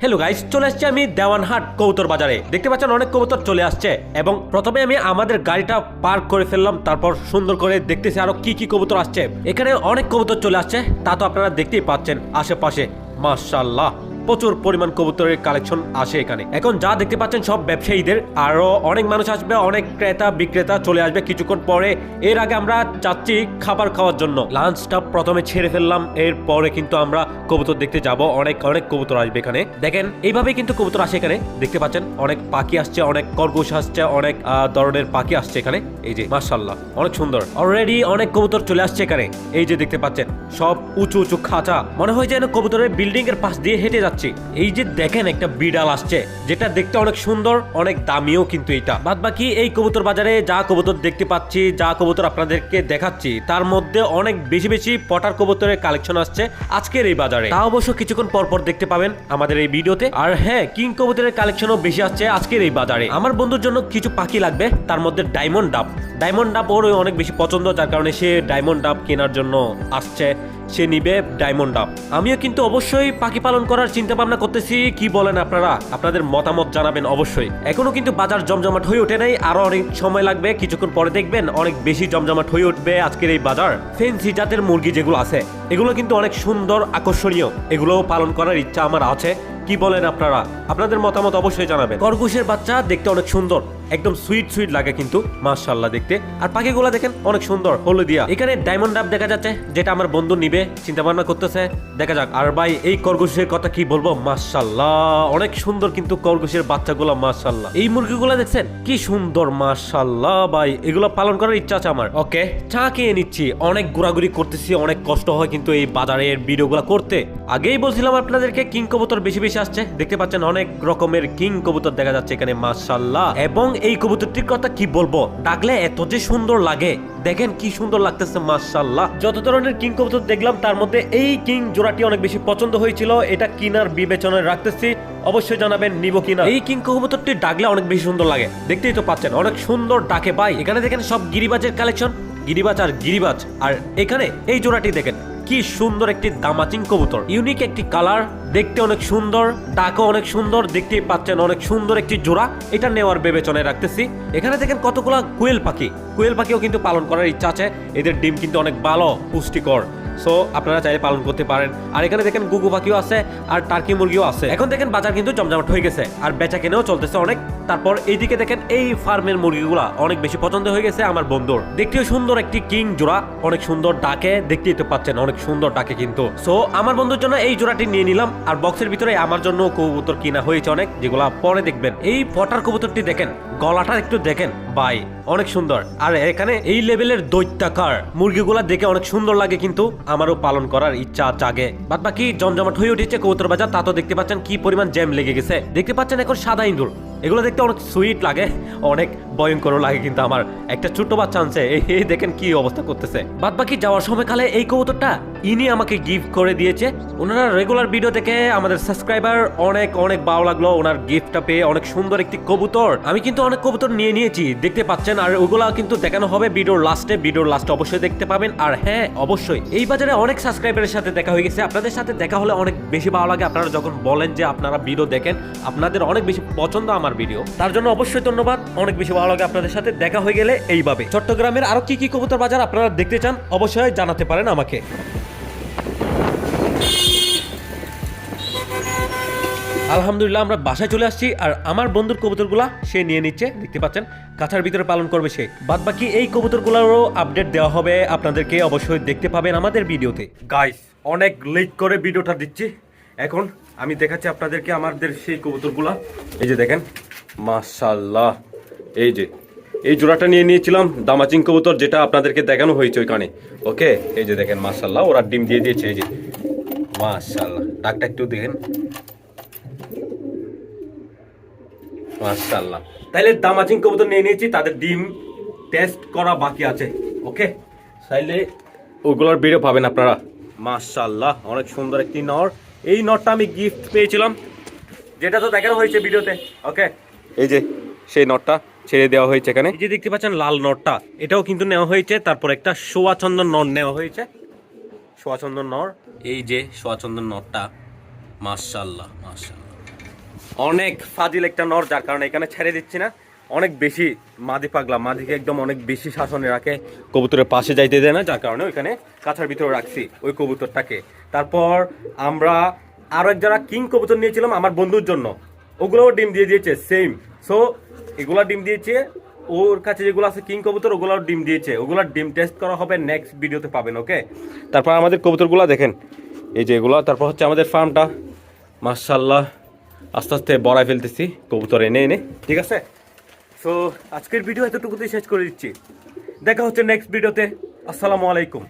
Hello guys চলে আসছি আমি দেওয়ানহাট কবুতর বাজারে। দেখতে পাচ্ছেন অনেক কবুতর চলে আসছে এবং প্রথমে আমি আমাদের গাড়িটা পার্ক করে ফেললাম, তারপর সুন্দর করে দেখতেছি আরও কি কি কবুতর আসছে। এখানে অনেক কবুতর চলে আসছে, তা তো আপনারা দেখতেই পাচ্ছেন আশেপাশে। মাশাল্লাহ প্রচুর পরিমাণ কবুতরের কালেকশন আসে এখানে। এখন যা দেখতে পাচ্ছেন সব ব্যবসায়ীদের, আরও অনেক মানুষ আসবে, অনেক ক্রেতা, বিক্রেতা চলে আসবে কিছুক্ষণ পরে। এর আগে আমরা যাচ্ছি খাবার খাওয়ার জন্য। লাঞ্চটা প্রথমে ছেড়ে ফেললাম, এরপরে কিন্তু আমরা কবুতর দেখতে যাব। অনেক অনেক কবুতর আসবে এখানে। দেখেন, এইভাবেই কিন্তু কবুতর আসে এখানে। দেখতে পাচ্ছেন, অনেক পাখি আসছে, অনেক খরগোশ আসছে, অনেক ধরনের পাখি আসছে এখানে। এই যে মার্শাল্লাহ অনেক সুন্দর। অলরেডি অনেক কবুতর চলে আসছে এখানে। এই যে দেখতে পাচ্ছেন সব উঁচু উঁচু খাঁচা। মনে হয় যেন কবুতরের বিল্ডিং এর পাশ দিয়ে হেঁটে যাচ্ছে। এই যে দেখেন একটা বিড়াল আসছে, যেটা দেখতে অনেক সুন্দর, অনেক দামিও কিন্তু এটা। বাদ বাকি এই কবুতর বাজারে যা কবুতর দেখতে পাচ্ছি, যা কবুতর আপনাদেরকে দেখাচ্ছি, তার মধ্যে অনেক বেশি বেশি পটার কবুতরের কালেকশন আসছে আজকের এই বাজারে। তা অবশ্য কিছুক্ষণ পর পর দেখতে পাবেন আমাদের এই ভিডিওতে। আর হ্যাঁ কিং কবুতরের কালেকশনও বেশি আসছে আজকের এই বাজারে। আমার বন্ধুর জন্য কিছু পাখি লাগবে, তার মধ্যে ডায়মন্ড ডাব ডায়মন্ড ডাব ওর অনেক বেশি পছন্দ, যার কারণে সে ডায়মন্ড ডাব কেনার জন্য আসছে। সে নিবে ডায়মন্ড ডাব আমিও কিন্তু অবশ্যই পাখি পালন করার চিন্তা ভাবনা করতেছি, কি বলেন আপনারা? আপনাদের মতামত জানাবেন অবশ্যই। এখনও কিন্তু বাজার জমজমাট হয়ে ওঠে নাই আরও অনেক সময় লাগবে। কিছুক্ষণ পরে দেখবেন অনেক বেশি জমজমাট হয়ে উঠবে আজকের এই বাজার। ফেন্সি জাতের মুরগি যেগুলো আছে, এগুলো কিন্তু অনেক সুন্দর, আকর্ষণীয়। এগুলোও পালন করার ইচ্ছা আমার আছে। কি বলেন আপনারা? আপনাদের মতামত অবশ্যই জানাবেন। খরগোশের বাচ্চা দেখতে অনেক সুন্দর। একদম সুইট সুইট লাগে কিন্তু মাশাল্লাহ দেখতে। আর পাখিগুলো দেখেন, অনেক সুন্দর, হলুদিয়া। এখানে ডায়মন্ড ডাব দেখা যাচ্ছে, যেটা আমার বন্ধু নিবে চিন্তা ভাবনা করতেছে। দেখা যাক, আর ভাই, এই খরগোশের কথা কি বলব? মাশাল্লাহ অনেক সুন্দর কিন্তু খরগোশের বাচ্চাগুলো মাশাল্লাহ এই মুরগিগুলো দেখছেন, কি সুন্দর মাশাল্লাহ ভাই। এগুলো পালন করার ইচ্ছা আছে আমার। ওকে, চা খেয়ে নিচ্ছি। অনেক ঘোরাঘুরি করতেছি, অনেক কষ্ট হয় কিন্তু এই বাজারের ভিডিওগুলো করতে। আগেই বলছিলাম আপনাদেরকে, কিং কবুতর বেশি বেশি আসছে। দেখতে পাচ্ছেন, অনেক রকমের কিং কবুতর দেখা যাচ্ছে এখানে মাশাল্লাহ এবং এই কবুতরটির কথা কি বলব? ডাকলে এত যে সুন্দর লাগে। দেখেন কি সুন্দর লাগতেছে মাশাল্লাহ যত ধরনের কিং কবুতর দেখলাম, তার মধ্যে এই কিং জোড়াটি অনেক বেশি পছন্দ হয়েছিল। এটা কিনার বিবেচনায় রাখতেছি। অবশ্যই জানাবেন, নিব কিনা। এই কিং কবুতরটি ডাকলে অনেক বেশি সুন্দর লাগে। দেখতেই তো পাচ্ছেন, অনেক সুন্দর ডাকে। ভাই, এখানে দেখেন সব গিরিবাজের কালেকশন। গিরিবাজ আর গিরিবাজ। আর এখানে এই জোড়াটি দেখেন। কি সুন্দর একটি দামাচিং কবুতর। ইউনিক একটি কালার, দেখতে অনেক সুন্দর, ডাকও অনেক সুন্দর, দেখতেই পাচ্ছেন অনেক সুন্দর একটি জোড়া। এটা নেওয়ার বিবেচনায় রাখতেছি। এখানে দেখেন কতগুলা কোয়েল পাখি। কোয়েল পাখিও কিন্তু পালন করার ইচ্ছা আছে। এদের ডিম কিন্তু অনেক ভালো, পুষ্টিকর। সো আপনারা চাইলে পালন করতে পারেন। আর এখানে দেখেন গুগু পাখিও আছে, আর টার্কি মুরগিও আছে। এখন দেখেন বাজার কিন্তু জমজমাট হয়ে গেছে, আর বেচা কেনেও চলতেছে অনেক। তারপর এইদিকে দেখেন এই ফার্মের মুরগিগুলা অনেক বেশি পছন্দ হয়ে গেছে আমার বন্ধুর। দেখতেও সুন্দর একটি কিং জোড়া, অনেক সুন্দর ডাকে দেখতেই তো পাচ্ছেন, অনেক সুন্দর ডাকে কিন্তু। সো আমার বন্ধুর জন্য এই জোড়াটি নিয়ে নিলাম, আর বক্সের ভিতরে আমার জন্য কবুতর কিনা হয়েছে অনেক, যেগুলা পরে দেখবেন। এই পটার কবুতরটি দেখেন, গলাটা একটু দেখেন, বাই, অনেক সুন্দর। আর এখানে এই লেভেলের দৈত্যাকার মুরগিগুলা দেখে অনেক সুন্দর লাগে কিন্তু, আমারও পালন করার ইচ্ছা জাগে। বাদ বাকি জমজমাট হয়ে উঠেছে কবুতর বাজার, তা তো দেখতে পাচ্ছেন কি পরিমাণ জ্যাম লেগে গেছে। দেখতে পাচ্ছেন এখন সাদা ইঁদুর এগুলো দেখতে অনেক সুইট লাগে, অনেক ভয়ঙ্কর লাগে কিন্তু আমার। একটা ছোট্ট বাচ্চা আনছে, এই দেখেন কি অবস্থা করতেছে। বাদ বাকি যাওয়ার সময় কালে এই কবুতরটা ইনি আমাকে গিফট করে দিয়েছে। ওনারা রেগুলার ভিডিও থেকে আমাদের সাবস্ক্রাইবার অনেক অনেক ভালো লাগল। ওনার গিফটটা পেয়ে অনেক সুন্দর একটি কবুতর। আমি কিন্তু অনেক কবুতর নিয়ে নিয়েছি, দেখতে পাচ্ছেন। আর ওগুলা কিন্তু দেখানো হবে ভিডিওর লাস্টে ভিডিওর লাস্টে অবশ্যই দেখতে পাবেন। আর হ্যাঁ অবশ্যই, এই বাজারে অনেক সাবস্ক্রাইবারের সাথে দেখা হয়ে গেছে। আপনাদের সাথে দেখা হলে অনেক বেশি ভালো লাগে। আপনারা যখন বলেন যে আপনারা ভিডিও দেখেন, আপনাদের অনেক বেশি পছন্দ আমার ভিডিও তার জন্য অবশ্যই ধন্যবাদ। অনেক বেশি ভালো লাগে আপনাদের সাথে দেখা হয়ে গেলে এইভাবে। চট্টগ্রামের আরও কি কি কবুতর বাজার আপনারা দেখতে চান, অবশ্যই জানাতে পারেন আমাকে। আলহামদুলিল্লাহ, আমরা বাসায় চলে আসছি আর আমার বন্ধুর কবুতরগুলা সে নিয়ে নিচ্ছে, দেখতে পাচ্ছেন কাছার ভিতরে পালন করবে সে। বাদ বাকি এই কবুতরগুলোরও আপডেট দেওয়া হবে, আপনাদেরকে অবশ্যই দেখতে পাবেন আমাদের ভিডিওতে। গাইস অনেক লেট করে ভিডিওটা দিচ্ছি। এখন আমি দেখাচ্ছি আপনাদেরকে আমাদের সেই কবুতরগুলা। এই যে দেখেন মাশাল্লাহ এই যে, এই জোড়াটা নিয়ে নিয়েছিলাম, দামাচিং কবুতর যেটা আপনাদেরকে দেখানো হয়েছে ওইখানে। ওকে এই যে দেখেন মাশাল্লাহ ওরা ডিম দিয়ে দিয়েছে, এই যে। মাশাল্লাহ ডাকটা একটু দেখেন মাশাআল্লাহ। তাহলে দামাচিং কবুতর নিয়ে নিয়েছি, তাদের ডিম টেস্ট করা বাকি আছে, ওকে? তাইলে ওগুলোর ভিডিও পাবেন আপনারা। মাশাআল্লাহ, অনেক সুন্দর একটি নর। এই নরটা আমি গিফট পেয়েছিলাম, যেটা তো দেখানো হয়েছে ভিডিওতে, ওকে? এই যে, সেই নটটা ছেড়ে দেওয়া হয়েছে এখানে। যে দেখতে পাচ্ছেন লাল নটটা এটাও কিন্তু নেওয়া হয়েছে। তারপর একটা সোয়াচন্দন নর নেওয়া হয়েছে। সোয়াচন্দন নর, এই যে সোয়াচন্দন নরটা। মাশাআল্লাহ মাশাআল্লাহ। অনেক ফাজিল একটা নর, যার কারণে এখানে ছেড়ে দিচ্ছি না। অনেক বেশি মাদি পাগলা, মাদিকে একদম অনেক বেশি শাসনে রাখে, কবুতরের পাশে যাইতে দেয় না, যার কারণে ওইখানে কাছার ভিতরে রাখছি ওই কবুতরটাকে। তারপর আমরা আরও এক যারা কিং কবুতর নিয়েছিলাম আমার বন্ধুর জন্য, ওগুলোও ডিম দিয়ে দিয়েছে সেম সো এগুলো ডিম দিয়েছে, ওর কাছে যেগুলো আছে কিং কবুতর, ওগুলোও ডিম দিয়েছে। ওগুলোর ডিম টেস্ট করা হবে নেক্সট ভিডিওতে পাবেন ওকে তারপর আমাদের কবুতরগুলো দেখেন, এই যে এগুলো, তারপর হচ্ছে আমাদের ফার্মটা মার্শাল্লাহ আস্তে আস্তে বড়াই ফেলতেছি, কবুতর এনে এনে, ঠিক আছে? সো আজকের ভিডিও এতটুকুতেই শেষ করে দিচ্ছি। দেখা হচ্ছে নেক্সট ভিডিওতে আসসালামু আলাইকুম।